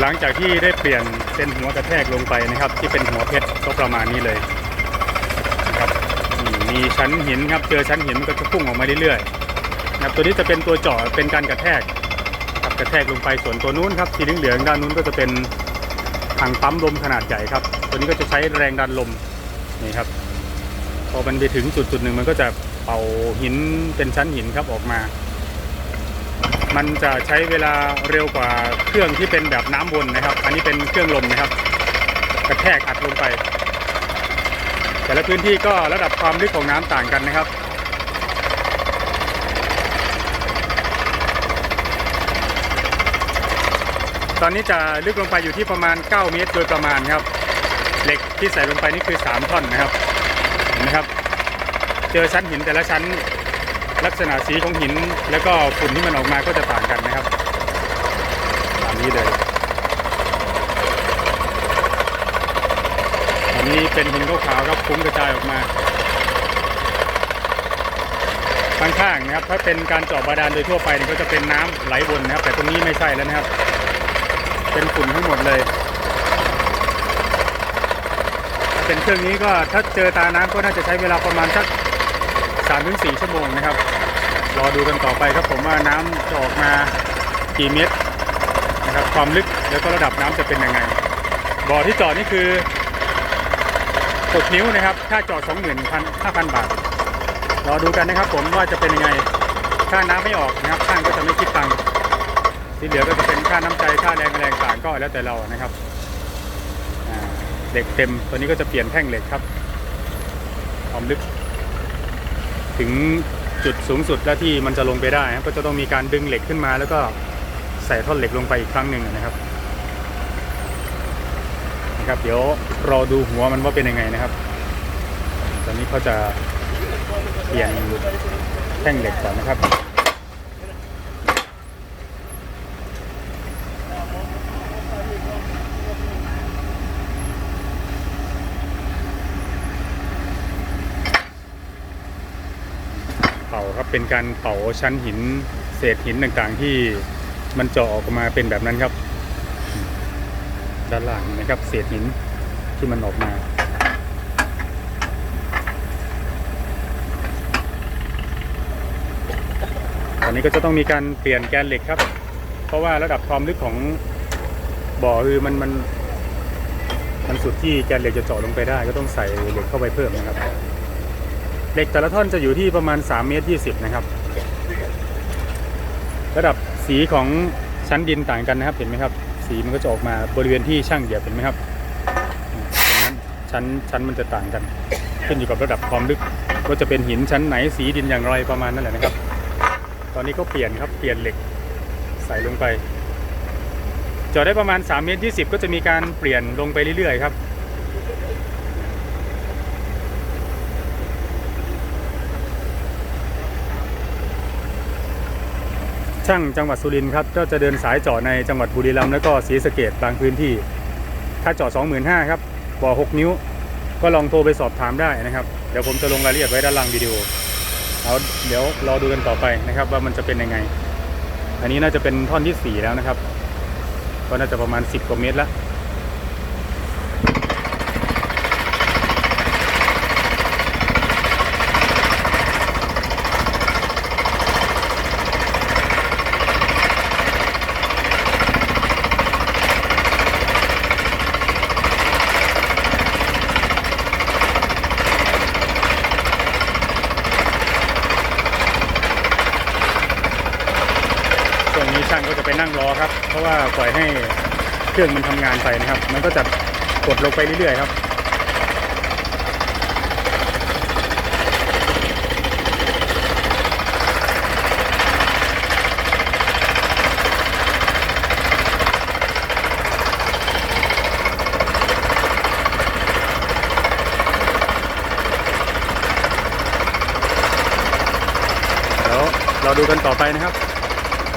หลังจากที่ได้เปลี่ยนเป็นหัวกระแทกลงไปนะครับ ที่เป็นหัวเพชรก็ประมาณนี้เลยนะครับนี่มีชั้นหินครับเจอชั้นหินมันก็จะพุ่งออกมาเรื่อยๆนะครับตัวนี้จะเป็นตัวเจาะเป็นการกระแทกครับกระแทกลงไปส่วนตัวนู้นครับสีเหลืองๆด้านนู้นก็จะเป็นถังปั๊มลมขนาดใหญ่ครับ ตัวนี้ก็จะใช้แรงดันลมนี่ครับ พอมันไปถึงจุดจุดหนึ่งมันก็จะเป่าหินเป็นชั้นหินครับออกมา มันจะใช้เวลาเร็วกว่าเครื่องที่เป็นแบบน้ำวนนะครับ อันนี้เป็นเครื่องลมนะครับ กระแทกอัดลงไป แต่ละพื้นที่ก็ระดับความลึกของน้ำต่างกันนะครับตอนนี้จะลึกลงไปอยู่ที่ประมาณ 9 เมตรโดยประมาณครับ เหล็กที่ใส่ลงไปนี่คือ 3 ท่อนนะครับ เห็นไหมครับ เจอชั้นหินแต่ละชั้น ลักษณะสีของหินแล้วก็ฝุ่นที่มันออกมาก็จะต่างกันนะครับตามนี้เลยอันนี้เป็นหินขาวๆครับฟุ้งกระจายออกมาข้างๆนะครับถ้าเป็นการเจาะบาดาลโดยทั่วไปเนี่ยก็จะเป็นน้ำไหลวนนะครับ แต่ตรงนี้ไม่ใช่แล้วนะครับ เป็นฝุ่นทั้งหมดเลย เป็นเครื่องนี้ก็ถ้าเจอตาน้ำก็น่าจะใช้เวลาประมาณสัก 3-4ถึงชั่วโมงนะครับ รอดูกันต่อไปครับผมว่าน้ำจะออกมากี่เมตรนะครับความลึกแล้วก็ระดับน้ำจะเป็นยังไงบ่อที่จอดนี่คือ6นิ้วนะครับค่าจอด 25,000 บาท รอดูกันนะครับผมว่าจะเป็นยังไงค่าน้ำไม่ออกนะครับช่างก็จะไม่คิดตังค์ที่เหลือก็จะเป็นค่าน้ำใจค่าแรงแรงต่างก็แล้วแต่เรานะครับเหล็กเต็มตัวนี้ก็จะเปลี่ยนแท่งเหล็กครับความลึก ถึงจุดสูงสุดแล้วที่มันจะลงไปได้ก็จะต้องมีการดึงเหล็กขึ้นมา แล้วก็ใส่ท่อนเหล็กลงไปอีกครั้งหนึ่งนะครับนะครับเดี๋ยวรอดูหัวมันว่าเป็นยังไงนะครับ ตอนนี้เขาจะเปลี่ยนแท่งเหล็กก่อนนะครับาครับเป็นการเป่าชั้นหินเศษหินต่างๆ ที่มันเจาะออกมาเป็นแบบนั้นครับ ด้านล่างนะครับเศษหินที่มันออกมาตอนนี้ก็จะต้องมีการเปลี่ยนแกนเหล็กครับ เพราะว่าระดับความลึกของบ่อคือมันมันมันสุดที่แกนเหล็กจะเจาะลงไปได้ ก็ต้องใส่เหล็กเข้าไปเพิ่มนะครับ เหล็กแต่ละท่อนจะอยู่ที่ประมาณ3เมตร20 นะครับ ระดับสีของชั้นดินต่างกันนะครับ เห็นไหมครับ สีมันก็จะออกมาบริเวณที่ช่างเหยียบเห็นไหมครับตรงนั้นชั้นชั้นมันจะต่างกัน ขึ้นอยู่กับระดับความลึกว่าจะเป็นหินชั้นไหนสีดินอย่างไรประมาณนั่นแหละนะครับ ตอนนี้ก็เปลี่ยนครับเปลี่ยนเหล็กใส่ลงไปจาะได้ประมาณ3เมตร20 ก็จะมีการเปลี่ยนลงไปเรื่อยๆครับ ช่างจังหวัดสุรินทร์ครับก็จะเดินสายเจาะในจังหวัดบุรีรัมย์แล้วก็ศรีสะเกดบางพื้นที่ถ้าเจาะ25,000ครับบ่อ6 นิ้ว ก็ลองโทรไปสอบถามได้นะครับ เดี๋ยวผมจะลงรายละเอียดไว้ด้านล่างวิดีโอเอาเดี๋ยวรอดูกันต่อไปนะครับ ว่ามันจะเป็นยังไง อันนี้น่าจะเป็นท่อนที่ 4 แล้วนะครับ ก็น่าจะประมาณ 10กว่าเมตรแล้ว ช่วงนี้ช่างก็จะไปนั่งรอครับ เพราะว่าปล่อยให้เครื่องมันทำงานไปนะครับ มันก็จะกดลงไปเรื่อยๆครับเดี๋ยวเราดูกันต่อไปนะครับ